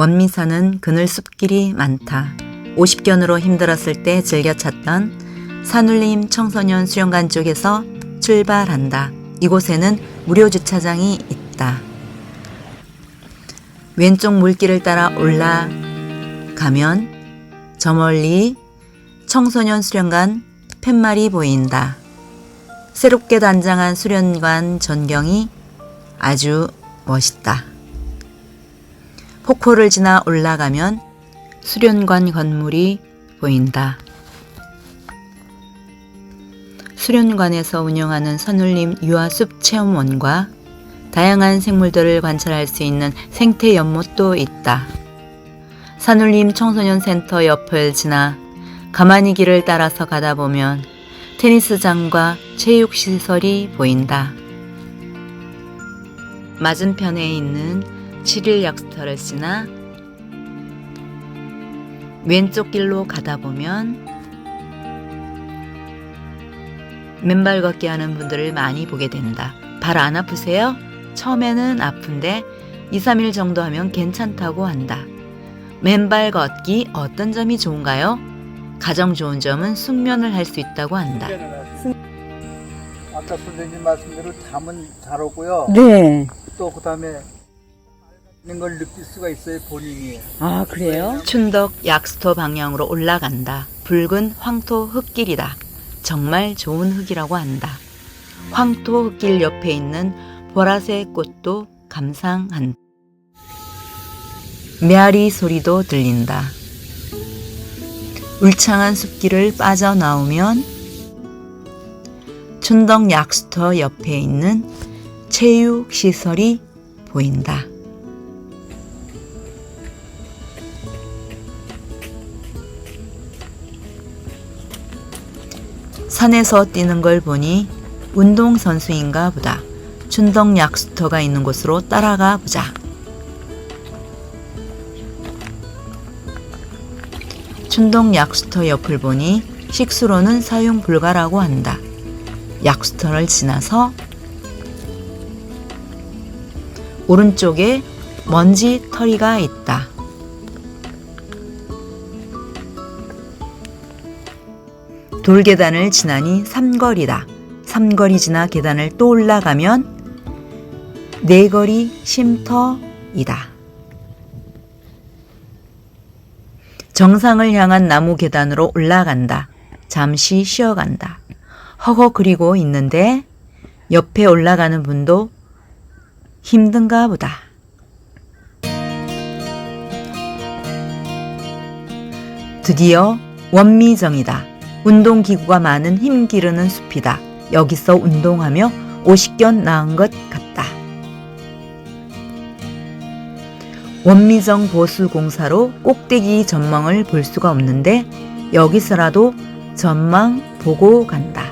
원미산은 그늘 숲길이 많다. 50견으로 힘들었을 때 즐겨 찾던 산울림 청소년 수련관 쪽에서 출발한다. 이곳에는 무료 주차장이 있다. 왼쪽 물길을 따라 올라가면 저 멀리 청소년 수련관 팻말이 보인다. 새롭게 단장한 수련관 전경이 아주 멋있다. 폭포를 지나 올라가면 수련관 건물이 보인다. 수련관에서 운영하는 선울림 유아숲 체험원과 다양한 생물들을 관찰할 수 있는 생태 연못도 있다. 산울림 청소년 센터 옆을 지나 가만히 길을 따라서 가다 보면 테니스장과 체육시설이 보인다. 맞은편에 있는 7일 약수터를 지나 왼쪽 길로 가다 보면 맨발 걷기 하는 분들을 많이 보게 된다. 발 안 아프세요? 처음에는 아픈데 2, 3일 정도 하면 괜찮다고 한다. 맨발 걷기 어떤 점이 좋은가요? 가장 좋은 점은 숙면을 할 수 있다고 한다. 아까 선생님 말씀대로 잠은 잘 오고요. 네. 또 그다음에 있는 걸 느낄 수가 있어요 본인이. 아, 그래요? 춘덕 약수터 방향으로 올라간다. 붉은 황토 흙길이다. 정말 좋은 흙이라고 한다. 황토 흙길 옆에 있는 보라색 꽃도 감상한다. 메아리 소리도 들린다. 울창한 숲길을 빠져나오면 춘덕 약수터 옆에 있는 체육시설이 보인다. 산에서 뛰는 걸 보니 운동선수인가 보다. 춘덕 약수터가 있는 곳으로 따라가 보자. 춘덕 약수터 옆을 보니 식수로는 사용 불가라고 한다. 약수터를 지나서 오른쪽에 먼지 털이가 있다. 돌계단을 지나니 삼거리다. 삼거리 지나 계단을 또 올라가면 네거리 쉼터이다. 정상을 향한 나무 계단으로 올라간다. 잠시 쉬어간다. 허걱거리고 있는데 옆에 올라가는 분도 힘든가 보다. 드디어 원미정이다. 운동기구가 많은 힘 기르는 숲이다. 여기서 운동하며 50견 나은 것 같다. 원미정 보수공사로 꼭대기 전망을 볼 수가 없는데 여기서라도 전망 보고 간다.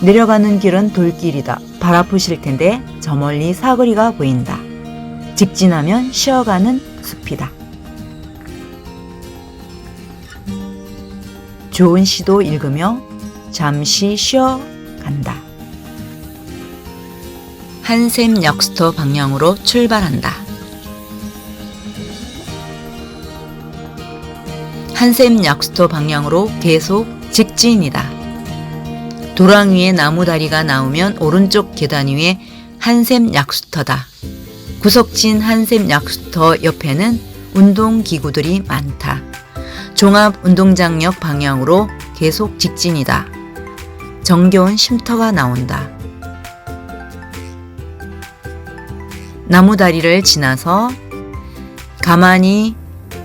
내려가는 길은 돌길이다. 발 아프실 텐데 저 멀리 사거리가 보인다. 직진하면 쉬어가는 숲이다. 좋은 시도 읽으며 잠시 쉬어 간다. 한샘 역스터 방향으로 출발한다. 한샘 약수터 방향으로 계속 직진이다. 도랑 위에 나무 다리가 나오면 오른쪽 계단 위에 한샘 약수터다. 구석진 한샘 약수터 옆에는 운동기구들이 많다. 종합운동장역 방향으로 계속 직진이다. 정겨운 쉼터가 나온다. 나무 다리를 지나서 가만히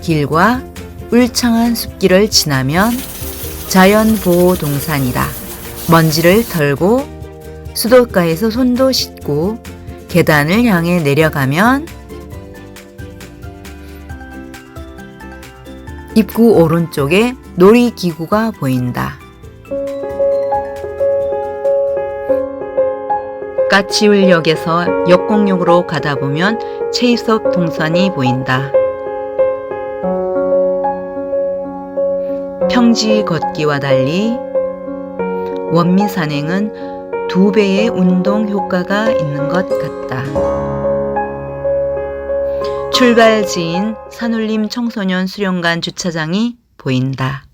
길과 울창한 숲길을 지나면 자연보호동산이다. 먼지를 털고 수도가에서 손도 씻고 계단을 향해 내려가면 입구 오른쪽에 놀이기구가 보인다. 까치울역에서 역공역으로 가다 보면 체이섭 동산이 보인다. 평지 걷기와 달리 원미 산행은 두 배의 운동 효과가 있는 것 같다. 출발지인 산울림 청소년 수련관 주차장이 보인다.